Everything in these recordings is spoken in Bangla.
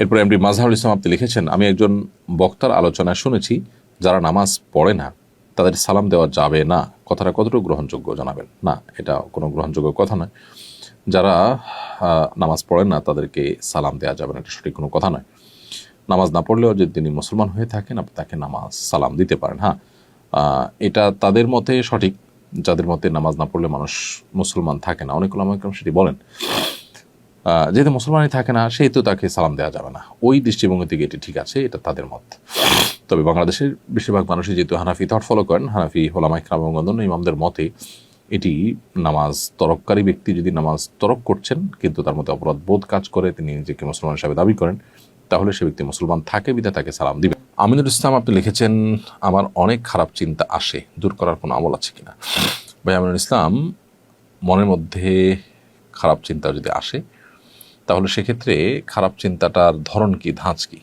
এরপরে এমডি মাজহারুল ইসলাম আপনি লিখেছেন, আমি একজন বক্তার আলোচনায় শুনেছি, যারা নামাজ পড়ে না, তাদের সালাম দেওয়া যাবে না। কথাটা কতটুকু গ্রহণযোগ্য জানাবেন? না, এটা কোনো গ্রহণযোগ্য কথা নয়। যারা নামাজ পড়েন না, তাদেরকে সালাম দেওয়া যাবে না, এটা সঠিক কোনো কথা নয়। নামাজ না পড়লেও যদি তিনি মুসলমান হয়ে থাকেন, আপনি তাকে নামাজ সালাম দিতে পারেন। হ্যাঁ এটা তাদের মতে সঠিক। যাদের মতে নামাজ না পড়লে মানুষ মুসলমান থাকে না। অনেক ওলামাইকরাম সেটি বলেন। যেহেতু মুসলমানই থাকে না, সেহেতু তাকে সালাম দেওয়া যাবে না। ওই দৃষ্টিভঙ্গি থেকে এটি ঠিক আছে, এটা তাদের মত। তবে বাংলাদেশের বেশিরভাগ মানুষই যেহেতু হানাফি থট ফলো করেন, হানাফি হোলামাই ক্রাম এবং অন্যান্য ইমামদের মতে এটি নামাজ তরককারী ব্যক্তি যদি নামাজ তরক করছেন, কিন্তু তার মধ্যে অপরাধ বোধ কাজ করে, তিনি নিজেকে মুসলমান হিসাবে দাবি করেন, তাহলে সে ব্যক্তি মুসলমান থাকে বিধা তাকে সালাম দিবে। আমিনুল ইসলাম, আপনি লিখেছেন, আমার অনেক খারাপ চিন্তা আসে, দূর করার কোনো আমল আছে কিনা? ভাই, আমিনুল ইসলাম, মনের মধ্যে খারাপ চিন্তা যদি আসে তাহলে সেক্ষেত্রে খারাপ চিন্তাটার ধরন কি, ধাঁচ কি?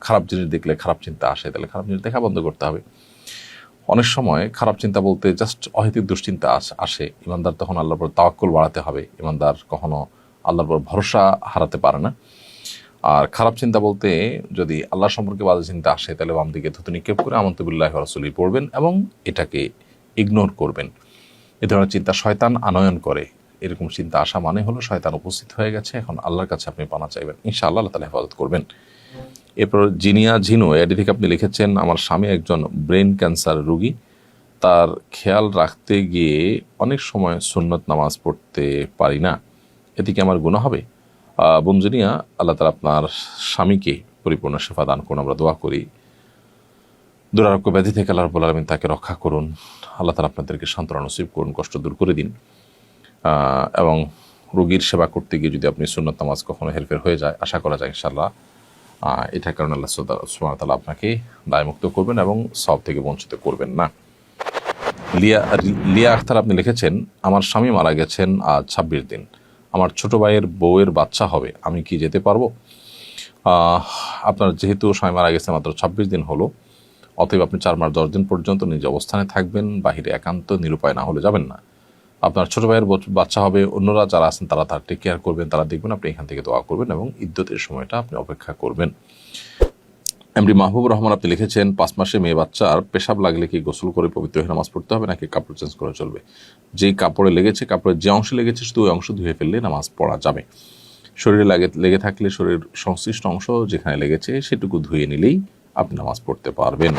খারাপ জিনিস দেখলে খারাপ চিন্তা আসে, তাহলে খারাপ জিনিস দেখা বন্ধ করতে হবে। অনেক সময় খারাপ চিন্তা বলতে জাস্ট অহেতুক দুশ্চিন্তা আস- ইমানদার তখন আল্লাহর পর তাওয়াক্কুল বাড়াতে হবে। ইমানদার কখনো আল্লাহর পর ভরসা হারাতে পারে না। আর খারাপ চিন্তা বলতে যদি আল্লাহ সম্পর্কে বাজে চিন্তা আসে, তাহলে বাম দিকে থুতু নিক্ষেপ করে আমন্তবিল্লাহ রসুলি পড়বেন এবং এটাকে ইগনোর করবেন। এ ধরনের চিন্তা শয়তান আনয়ন করে। এরকম চিন্তা আসা মানে হলো শয়তান উপস্থিত হয়ে গেছে, এখন আল্লাহর কাছে আপনি পানা চাইবেন। ইনশাআল্লাহ আল্লাহ তালা হেফাজত করবেন। এরপর জিনিয়া ঝিনু এটি থেকে আপনি লিখেছেন, আমার স্বামী একজন ব্রেন ক্যান্সার রোগী, তার খেয়াল রাখতে গিয়ে অনেক সময় সুন্নত নামাজ পড়তে পারি না। এতে কি আমার গুণ হবে? বোন আল্লাহ তালা আপনার স্বামীকে পরিপূর্ণ সেবা দান করুন, আমরা দোয়া করি। দুরারোগ্য ব্যাধি থেকে আল্লাহ রব্বুল আলমিন তাকে রক্ষা করুন। আল্লাহ তালা আপনাদেরকে সান্ত্বনা নসিব করুন, কষ্ট দূর করে দিন। এবং রোগীর সেবা করতে গিয়ে যদি আপনি সুন্নত নামাজ কখনো হেরফের হয়ে যায়, আশা করা যায় ইনশাল্লাহ এটার কারণে আল্লাহ সুবাহ তালা আপনাকে দায়মুক্ত করবেন এবং সব থেকে বঞ্চিত করবেন না। লিয়া লিয়া আখতার আপনি লিখেছেন, আমার স্বামী মারা গেছেন আজ ছাব্বিশ দিন। আমার ছোট ভাইয়ের বউয়ের বাচ্চা হবে, আমি কি যেতে পারব? আপনার যেহেতু স্বামী মারা গেছে মাত্র ছাব্বিশ দিন হলো, অতএব আপনি চার মাস দশ দিন পর্যন্ত নিজ অবস্থানে থাকবেন, বাহিরে একান্ত নিরুপায় না হলে যাবেন না। আপনার ছোট ভাইয়ের বচ- বাচ্চা হবে, অন্যরা যারা আছেন তারা তার টেক কেয়ার করবেন, তারা দেখবেন, আপনি এখান থেকে দোয়া করবেন এবং ইদ্যতের সময়টা আপনি অপেক্ষা করবেন। এমডি মাহবুব রহমান আপনি লিখেছেন, পাঁচ মাসে মেয়ে বাচ্চার পেশাব লাগলে কি গোসল করে পবিত্র হয়ে নামাজ পড়তে হবে নাকি কাপড় চেঞ্জ করে চলবে? যেই কাপড়ে লেগেছে কাপড়ের যে অংশে লেগেছে, শুধু ওই অংশ ধুয়ে ফেললে নামাজ পড়া যাবে। শরীরে লাগে, লেগে থাকলে শরীর সংশ্লিষ্ট অংশ যেখানে লেগেছে, সেটুকু ধুয়ে নিলেই আপনি নামাজ পড়তে পারবেন।